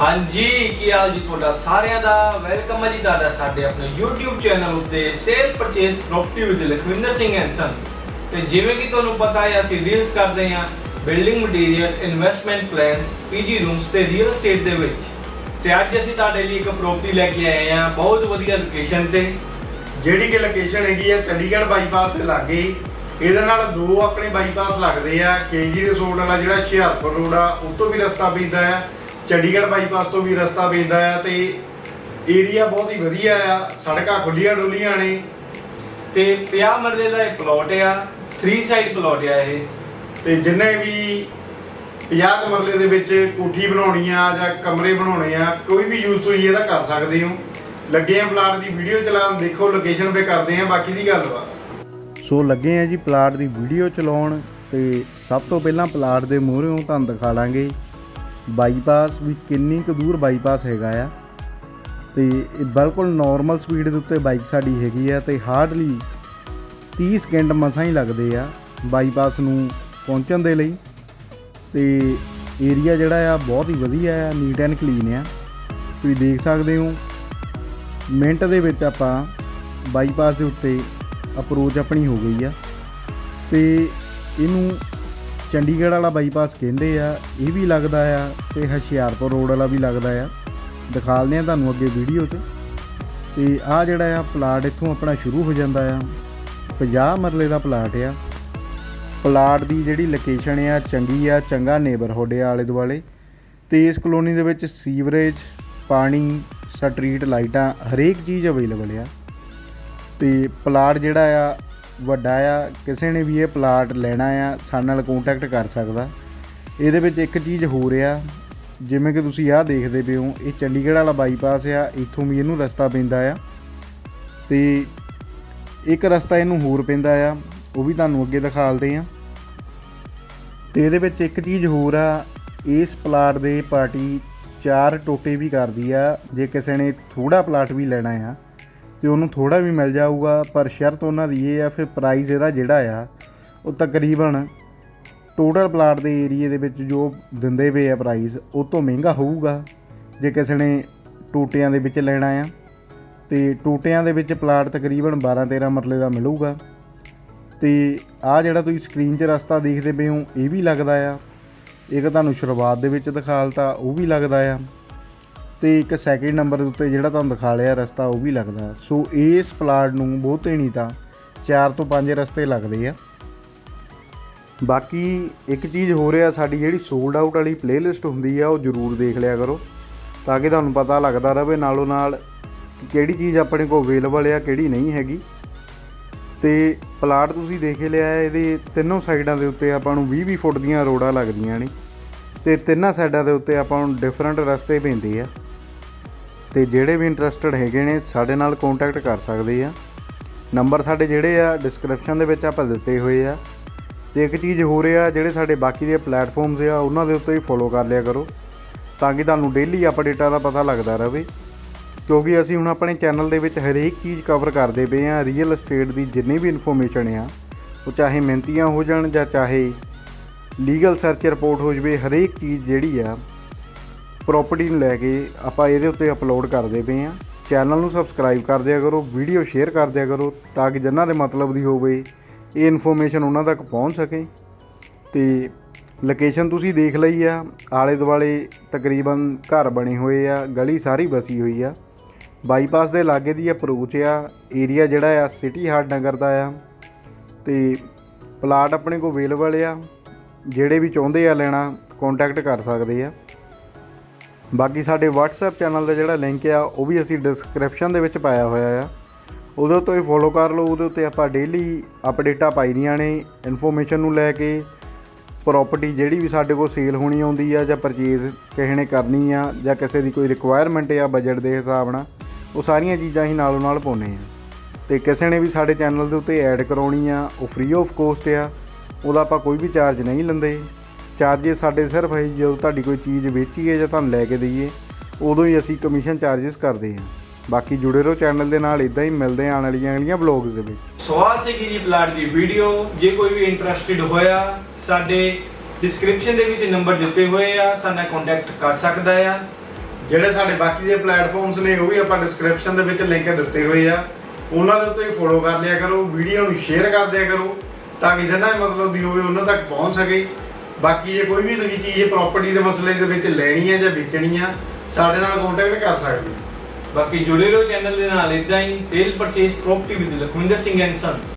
ਹਾਂਜੀ, ਕੀ ਹਾਲ ਜੀ ਤੁਹਾਡਾ ਸਾਰਿਆਂ ਦਾ? ਵੈਲਕਮ ਹੈ ਜੀ ਤੁਹਾਡਾ ਸਾਡੇ ਆਪਣੇ YouTube ਚੈਨਲ ਉੱਤੇ sale purchase property with Lakhwinder Singh and sons ਤੇ ਜਿਵੇਂ ਕਿ ਤੁਹਾਨੂੰ ਪਤਾ ਹੈ, ਅਸੀਂ ਡੀਲਸ ਕਰਦੇ ਹਾਂ building material investment plans PG rooms ਤੇ ਰੀਅਲ ਏਸਟੇਟ ਦੇ ਵਿੱਚ। ਤੇ ਅੱਜ ਅਸੀਂ ਤੁਹਾਡੇ ਲਈ ਇੱਕ ਪ੍ਰਾਪਰਟੀ ਲੈ ਕੇ ਆਏ ਹਾਂ, ਬਹੁਤ ਵਧੀਆ ਲੋਕੇਸ਼ਨ ਤੇ। ਜਿਹੜੀ ਕਿ ਲੋਕੇਸ਼ਨ ਹੈਗੀ ਆ ਚੰਡੀਗੜ੍ਹ ਬਾਈਪਾਸ ਦੇ ਲਾਗੇ ਇਹਦੇ ਨਾਲ ਦੋ ਆਪਣੇ ਬਾਈਪਾਸ ਲੱਗਦੇ ਆ ਕੇਜੀ ਰਿਸੋਰਟ ਵਾਲਾ ਜਿਹੜਾ ਹੁਸ਼ਿਆਰਪੁਰ ਰੋਡ ਆ ਉਸ ਤੋਂ ਵੀ ਰਸਤਾ ਪੈਂਦਾ ਆ। ਚੰਡੀਗੜ੍ਹ ਬਾਈਪਾਸ ਤੋਂ ਵੀ ਰਸਤਾ ਪੈਂਦਾ ਆ ਤੇ ਏਰੀਆ ਬਹੁਤ ਹੀ ਵਧੀਆ ਆ। ਸੜਕਾਂ ਖੁੱਲੀਆਂ ਡੁੱਲੀਆਂ ਨੇ। ਤੇ 50 ਮਰਲੇ ਦਾ ਇਹ ਪਲਾਟ ਆ। 3 ਸਾਈਡ ਪਲਾਟ ਆ ਇਹ। ਤੇ ਜਿੰਨੇ ਵੀ 50 ਮਰਲੇ ਦੇ ਵਿੱਚ ਕੋਠੀ ਬਣਾਉਣੀ ਆ ਜਾਂ ਕਮਰੇ ਬਣਾਉਣੇ ਆ, ਕੋਈ ਵੀ ਯੂਜ਼ ਤੁਸੀਂ ਇਹਦਾ ਕਰ ਸਕਦੇ ਹੋ। ਲੱਗੇ ਆ ਪਲਾਟ ਦੀ ਵੀਡੀਓ ਚਲਾਉਣ, ਦੇਖੋ ਲੋਕੇਸ਼ਨ 'ਤੇ ਕਰਦੇ ਆ, ਬਾਕੀ ਦੀ ਗੱਲਬਾਤ ਸੋ ਲੱਗੇ ਆ ਜੀ ਪਲਾਟ ਦੀ ਵੀਡੀਓ ਚਲਾਉਣ ਤੇ ਸਭ ਤੋਂ ਪਹਿਲਾਂ ਪਲਾਟ ਦੇ ਮੂਹਰੇੋਂ ਤੁਹਾਨੂੰ ਦਿਖਾ ਲਾਂਗੇ ਬਾਈਪਾਸ ਵੀ ਕਿੰਨੀ ਕੁ ਦੂਰ ਬਾਈਪਾਸ ਹੈਗਾ ਆ। ਤੇ ਬਿਲਕੁਲ ਨਾਰਮਲ ਸਪੀਡ ਦੇ ਉੱਤੇ ਬਾਈਕ ਸਾਡੀ ਹੈਗੀ ਆ ਤੇ ਹਾਰਡਲੀ 30 ਸਕਿੰਟ ਮਸਾਂ ਹੀ ਲੱਗਦੇ ਆ ਬਾਈਪਾਸ ਨੂੰ ਪਹੁੰਚਣ ਦੇ ਲਈ। ਤੇ ਏਰੀਆ ਜਿਹੜਾ ਆ ਬਹੁਤ ਹੀ ਵਧੀਆ ਆ ਨੀਟ ਐਂਡ ਕਲੀਨ ਆ। ਤੁਸੀਂ ਦੇਖ ਸਕਦੇ ਹੋ, ਮਿੰਟ ਦੇ ਵਿੱਚ ਆਪਾਂ ਬਾਈਪਾਸ ਦੇ ਉੱਤੇ ਅਪਰੋਚ ਆਪਣੀ ਹੋ ਗਈ ਆ। ਤੇ ਇਹਨੂੰ ਚੰਡੀਗੜ੍ਹ ਵਾਲਾ ਬਾਈਪਾਸ ਕਹਿੰਦੇ ਆ, ਇਹ ਵੀ ਲੱਗਦਾ ਆ ਤੇ ਹੁਸ਼ਿਆਰਪੁਰ ਰੋਡ ਵਾਲਾ ਵੀ ਲੱਗਦਾ ਆ। ਦਿਖਾਲਦੇ ਆ ਤੁਹਾਨੂੰ ਅੱਗੇ ਵੀਡੀਓ 'ਚ ਤੇ ਆ ਜਿਹੜਾ ਆ ਪਲਾਟ ਇੱਥੋਂ ਆਪਣਾ ਸ਼ੁਰੂ ਹੋ ਜਾਂਦਾ ਆ। 50 ਮਰਲੇ ਦਾ ਪਲਾਟ ਆ। ਪਲਾਟ ਦੀ ਜਿਹੜੀ ਲੋਕੇਸ਼ਨ ਆ, ਚੰਗੀ ਆ, ਚੰਗਾ ਨੇਬਰਹੁੱਡ ਆ ਆਲੇ ਦੁਆਲੇ। ਤੇ ਇਸ ਕਲੋਨੀ ਦੇ ਵਿੱਚ ਸੀਵਰੇਜ ਪਾਣੀ ਸਟਰੀਟ ਲਾਈਟਾਂ ਹਰੇਕ ਚੀਜ਼ ਅਵੇਲੇਬਲ ਆ। ਤੇ ਪਲਾਟ ਜਿਹੜਾ ਆ ਵੱਡਾ ਆ, ਕਿਸੇ ਨੇ ਵੀ ਇਹ ਪਲਾਟ ਲੈਣਾ ਆ, ਸਾਡੇ ਨਾਲ ਕੰਟੈਕਟ ਕਰ ਸਕਦਾ। ਇਹਦੇ ਵਿੱਚ ਇੱਕ ਚੀਜ਼ ਹੋ ਰਿਹਾ ਜਿਵੇਂ ਕਿ ਤੁਸੀਂ ਆਹ ਦੇਖਦੇ ਪਏ ਹੋ, ਇਹ ਚੰਡੀਗੜ੍ਹ ਵਾਲਾ ਬਾਈਪਾਸ ਆ, ਇੱਥੋਂ ਵੀ ਇਹਨੂੰ ਰਸਤਾ ਪੈਂਦਾ ਆ। ਤੇ ਇੱਕ ਰਸਤਾ ਇਹਨੂੰ ਹੋਰ ਪੈਂਦਾ ਆ, ਉਹ ਵੀ ਤੁਹਾਨੂੰ ਅੱਗੇ ਦਿਖਾਲਦੇ ਆ। ਤੇ ਇਹਦੇ ਵਿੱਚ ਇੱਕ ਚੀਜ਼ ਹੋਰ ਆ, ਇਸ ਪਲਾਟ ਦੇ ਪਾਰਟੀ ਚਾਰ ਟੋਟੇ ਵੀ ਕਰਦੀ ਆ, ਜੇ ਕਿਸੇ ਨੇ ਥੋੜਾ ਪਲਾਟ ਵੀ ਲੈਣਾ ਆ ਤੇ ਉਹਨੂੰ ਥੋੜਾ ਵੀ ਮਿਲ ਜਾਊਗਾ, ਪਰ ਸ਼ਰਤ ਉਹਨਾਂ ਦੀ ਇਹ ਆ, ਫਿਰ ਪ੍ਰਾਈਸ ਇਹਦਾ ਜਿਹੜਾ ਆ, ਉਹ ਤਕਰੀਬਨ ਟੋਟਲ ਪਲਾਟ ਦੇ ਏਰੀਏ ਦੇ ਵਿੱਚ ਜੋ ਦਿੰਦੇ ਪਏ ਆ ਪ੍ਰਾਈਸ ਉਹ ਤੋਂ ਮਹਿੰਗਾ ਹੋਊਗਾ, ਜੇ ਕਿਸੇ ਨੇ ਟੋਟਿਆਂ ਦੇ ਵਿੱਚ ਲੈਣਾ ਆ। ਤੇ ਟੋਟਿਆਂ ਦੇ ਵਿੱਚ ਪਲਾਟ ਤਕਰੀਬਨ 12-13 ਮਰਲੇ ਦਾ ਮਿਲੂਗਾ। ਤੇ ਆ ਜਿਹੜਾ ਤੁਸੀਂ ਸਕਰੀਨ 'ਚ ਰਸਤਾ ਦੇਖਦੇ ਪਏ ਹੋ, ਇਹ ਵੀ ਲੱਗਦਾ ਆ। ਇੱਕ ਤੁਹਾਨੂੰ ਸ਼ੁਰੂਆਤ ਦੇ ਵਿੱਚ ਦਿਖਾਲਤਾ ਉਹ ਵੀ ਲੱਗਦਾ ਆ। ਤੇ ਇੱਕ ਸੈਕਿੰਡ ਨੰਬਰ ਦੇ ਉੱਤੇ ਜਿਹੜਾ ਤੁਹਾਨੂੰ ਦਿਖਾ ਲਿਆ ਰਸਤਾ, ਉਹ ਵੀ ਲੱਗਦਾ। ਸੋ ਇਸ ਪਲਾਟ ਨੂੰ ਬਹੁਤੇ ਨਹੀਂ ਤਾਂ 4 ਤੋਂ 5 ਰਸਤੇ ਲੱਗਦੇ ਆ। ਬਾਕੀ ਇੱਕ ਚੀਜ਼ ਹੋ ਰਿਹਾ, ਸਾਡੀ ਜਿਹੜੀ ਸੋਲਡ ਆਊਟ ਵਾਲੀ ਪਲੇਲਿਸਟ ਹੁੰਦੀ ਆ, ਉਹ ਜ਼ਰੂਰ ਦੇਖ ਲਿਆ ਕਰੋ, ਤਾਂ ਕਿ ਤੁਹਾਨੂੰ ਪਤਾ ਲੱਗਦਾ ਰਹੇ ਨਾਲੋਂ ਨਾਲ ਕਿਹੜੀ ਚੀਜ਼ ਆਪਣੇ ਕੋਲ ਅਵੇਲੇਬਲ ਆ, ਕਿਹੜੀ ਨਹੀਂ ਹੈਗੀ। ਤੇ ਪਲਾਟ ਤੁਸੀਂ ਦੇਖ ਲਿਆ, ਇਹਦੇ ਤਿੰਨੋਂ ਸਾਈਡਾਂ ਦੇ ਉੱਤੇ ਆਪਾਂ ਨੂੰ 20-20 ਫੁੱਟ ਦੀਆਂ ਰੋਡਾਂ ਲੱਗਦੀਆਂ ਨੇ, ਤੇ ਤਿੰਨਾਂ ਸਾਈਡਾਂ ਦੇ ਉੱਤੇ ਆਪਾਂ ਨੂੰ ਡਿਫਰੈਂਟ ਰਸਤੇ ਪੈਂਦੇ ਆ। ਤੇ ਜਿਹੜੇ ਵੀ ਇੰਟਰਸਟਡ ਹੈਗੇ ਨੇ ਸਾਡੇ ਨਾਲ ਕੰਟੈਕਟ ਕਰ ਸਕਦੇ ਆ। ਨੰਬਰ ਸਾਡੇ ਜਿਹੜੇ ਆ ਡਿਸਕ੍ਰਿਪਸ਼ਨ ਦੇ ਵਿੱਚ ਆਪਾਂ ਦਿੱਤੇ ਹੋਏ ਆ। ਤੇ ਇੱਕ ਚੀਜ਼ ਹੋ ਰਿਹਾ ਜਿਹੜੇ ਸਾਡੇ ਬਾਕੀ ਦੇ ਪਲੇਟਫਾਰਮਸ ਆ, ਉਹਨਾਂ ਦੇ ਉੱਤੇ ਵੀ ਫੋਲੋ ਕਰ ਲਿਆ ਕਰੋ, ਤਾਂ ਕਿ ਤੁਹਾਨੂੰ ਡੇਲੀ ਅਪਡੇਟਾਂ ਦਾ ਪਤਾ ਲੱਗਦਾ ਰਹੇ। ਕਿਉਂਕਿ ਅਸੀਂ ਹੁਣ ਆਪਣੇ ਚੈਨਲ ਦੇ ਵਿੱਚ ਹਰੇਕ ਚੀਜ਼ ਕਵਰ ਕਰਦੇ ਪਏ ਆ ਰੀਅਲ ਏਸਟੇਟ ਦੀ ਜਿੰਨੀ ਵੀ ਇਨਫੋਰਮੇਸ਼ਨ ਆ, ਉਹ ਚਾਹੇ ਮਿਹਨਤੀਆਂ ਹੋ ਜਾਣ ਜਾਂ ਚਾਹੇ ਲੀਗਲ ਸਰਚ ਰਿਪੋਰਟ ਹੋ ਜਵੇ, ਹਰੇਕ ਚੀਜ਼ ਜਿਹੜੀ ਆ ਪ੍ਰਾਪਰਟੀ ਨੂੰ ਲੈ ਕੇ ਆਪਾਂ ਇਹਦੇ ਉੱਤੇ ਅਪਲੋਡ ਕਰਦੇ ਪਏ ਆ ਚੈਨਲ ਨੂੰ ਸਬਸਕ੍ਰਾਈਬ ਕਰ ਦਿਆ ਕਰੋ ਵੀਡੀਓ ਸ਼ੇਅਰ ਕਰ ਦਿਆ ਕਰੋ, ਤਾਂ ਕਿ ਜਿਨ੍ਹਾਂ ਦੇ ਮਤਲਬ ਦੀ ਹੋਵੇ, ਇਹ ਇਨਫੋਰਮੇਸ਼ਨ ਉਹਨਾਂ ਤੱਕ ਪਹੁੰਚ ਸਕੇ। ਤੇ ਲੋਕੇਸ਼ਨ ਤੁਸੀਂ ਦੇਖ ਲਈ ਆ ਆਲੇ ਦੁਆਲੇ ਤਕਰੀਬਨ ਘਰ ਬਣੇ ਹੋਏ ਆ, ਗਲੀ ਸਾਰੀ ਵਸੀ ਹੋਈ ਆ। ਬਾਈਪਾਸ ਦੇ ਲਾਗੇ ਦੀ ਅਪਰੋਚ ਆ ਏਰੀਆ ਜਿਹੜਾ ਆ ਸਿਟੀ ਹਾਰਟ ਨਗਰ ਦਾ ਆ। ਤੇ ਪਲਾਟ ਆਪਣੇ ਕੋਲ ਅਵੇਲੇਬਲ ਆ, ਜਿਹੜੇ ਵੀ ਚਾਹੁੰਦੇ ਆ ਲੈਣਾ ਕੰਟੈਕਟ ਕਰ ਸਕਦੇ ਆ। ਬਾਕੀ ਸਾਡੇ WhatsApp ਚੈਨਲ ਦਾ ਜਿਹੜਾ ਲਿੰਕ ਆ, ਉਹ ਵੀ ਅਸੀਂ ਡਿਸਕ੍ਰਿਪਸ਼ਨ ਦੇ ਵਿੱਚ ਪਾਇਆ ਹੋਇਆ ਆ। ਉਹਦੇ ਤੋਂ ਹੀ ਫੋਲੋ ਕਰ ਲਓ, ਉਹਦੇ ਉੱਤੇ ਆਪਾਂ ਡੇਲੀ ਅਪਡੇਟਾਂ ਪਾਈ ਦੀਆਂ ਨੇ ਇਨਫੋਰਮੇਸ਼ਨ ਨੂੰ ਲੈ ਕੇ ਪ੍ਰਾਪਰਟੀ ਜਿਹੜੀ ਵੀ ਸਾਡੇ ਕੋਲ ਸੇਲ ਹੋਣੀ ਆਉਂਦੀ ਆ, ਜਾਂ ਪਰਚੇਜ਼ ਕਿਸੇ ਨੇ ਕਰਨੀ ਆ, ਜਾਂ ਕਿਸੇ ਦੀ ਕੋਈ ਰਿਕੁਆਇਰਮੈਂਟ ਆ ਬਜਟ ਦੇ ਹਿਸਾਬ ਨਾਲ, ਉਹ ਸਾਰੀਆਂ ਚੀਜ਼ਾਂ ਹੀ ਨਾਲੋਂ ਨਾਲ ਪਾਉਂਦੇ ਆ। ਤੇ ਕਿਸੇ ਨੇ ਵੀ ਸਾਡੇ ਚੈਨਲ ਦੇ ਉੱਤੇ ਐਡ ਕਰਾਉਣੀ ਆ, ਉਹ ਫ੍ਰੀ ਆਫ ਕੋਸਟ ਆ, ਉਹਦਾ ਆਪਾਂ ਕੋਈ ਵੀ ਚਾਰਜ ਨਹੀਂ ਲੈਂਦੇ। ਚਾਰजेस ਸਾਡੇ ਸਿਰਫ ਅਸੀਂ ਜਦੋਂ ਤੁਹਾਡੀ ਕੋਈ ਚੀਜ਼ ਵੇਚੀਏ ਜਾਂ ਤੁਹਾਨੂੰ ਲੈ ਕੇ ਦਈਏ, ਉਦੋਂ ਹੀ ਅਸੀਂ ਕਮਿਸ਼ਨ ਚਾਰजेस ਕਰਦੇ ਹਾਂ। ਬਾਕੀ ਜੁੜੇ ਰਹੋ ਚੈਨਲ ਦੇ ਨਾਲ ਇਦਾਂ ਹੀ ਮਿਲਦੇ ਆਣ ਵਾਲੀਆਂ ਅਗਲੀਆਂ ਵਲੌਗਸ ਦੇ ਵਿੱਚ। ਸਵਾਸ ਸੀਗੀ ਜੀ ਪਲਾਟ ਦੀ ਵੀਡੀਓ ਜੇ ਕੋਈ ਵੀ ਇੰਟਰਸਟਿਡ ਹੋਇਆ, ਸਾਡੇ ਡਿਸਕ੍ਰਿਪਸ਼ਨ ਦੇ ਵਿੱਚ ਨੰਬਰ ਦਿੱਤੇ ਹੋਏ ਆ, ਸਾਡਾ ਕੰਟੈਕਟ ਕਰ ਸਕਦਾ ਆ। ਜਿਹੜੇ ਸਾਡੇ ਬਾਕੀ ਦੇ ਪਲੇਟਫਾਰਮਸ ਨੇ, ਉਹ ਵੀ ਆਪਾਂ ਡਿਸਕ੍ਰਿਪਸ਼ਨ ਦੇ ਵਿੱਚ ਲਿੰਕ ਦਿੱਤੇ ਹੋਏ ਆ। ਉਹਨਾਂ ਦੇ ਉੱਤੇ ਫੋਲੋ ਕਰ ਲਿਆ ਕਰੋ ਵੀਡੀਓ ਨੂੰ ਸ਼ੇਅਰ ਕਰ ਦਿਆ ਕਰੋ, ਤਾਂ ਕਿ ਜਿੰਨਾ ਮਤਲਬ ਦੀ ਹੋਵੇ, ਉਹਨਾਂ ਤੱਕ ਪਹੁੰਚ ਸਕੇ। ਬਾਕੀ ਜੇ ਕੋਈ ਵੀ ਤੁਸੀਂ ਚੀਜ਼ ਪ੍ਰਾਪਰਟੀ ਦੇ ਮਸਲੇ ਦੇ ਵਿੱਚ ਲੈਣੀ ਹੈ ਜਾਂ ਵੇਚਣੀ ਆ, ਸਾਡੇ ਨਾਲ ਕੰਟੈਕਟ ਕਰ ਸਕਦੇ ਹੋ। ਬਾਕੀ ਜੁੜੇ ਰਹੋ ਚੈਨਲ ਦੇ ਨਾਲ ਇਦਾਂ ਹੀ sale purchase property with Lakhwinder Singh and sons